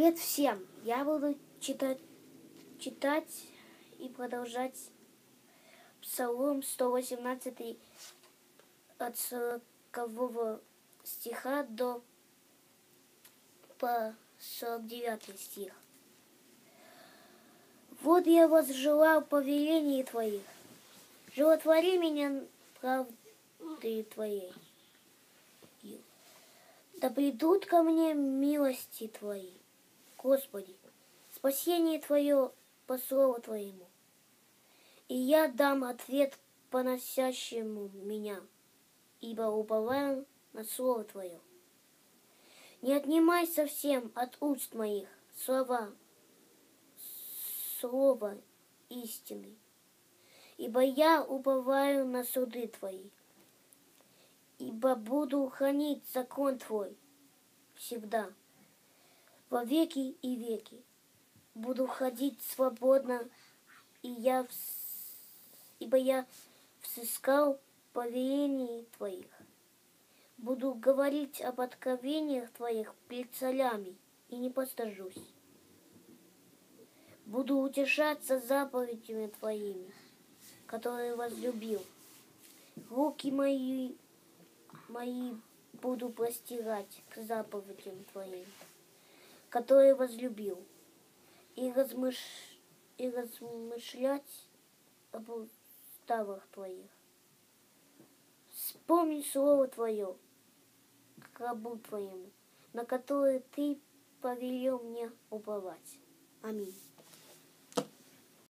Привет всем! Я буду читать, читать и продолжать Псалом 118 от 40 стиха до по 49 стих. Вот я возжелал повелений Твоих, животвори меня правдой Твоей. Да придут ко мне милости Твои, Господи, спасение Твое по слову Твоему. И я дам ответ поносящему меня, ибо уповаю на Слово Твое. Не отнимай совсем от уст моих слова, Слово истины, ибо я уповаю на суды Твои ибо буду хранить закон Твой всегда, во веки и веки. Буду ходить свободно, и я, ибо я взыскал повелений Твоих. Буду говорить об откровениях Твоих перед царями и не постажусь. Буду утешаться заповедями Твоими, которые возлюбил. Руки мои мои буду простирать к заповедям Твоим, которые возлюбил, и, размыш... и размышлять об уставах Твоих. Вспомни Слово Твое, к рабу Твоему, на которое Ты повелел мне уповать. Аминь.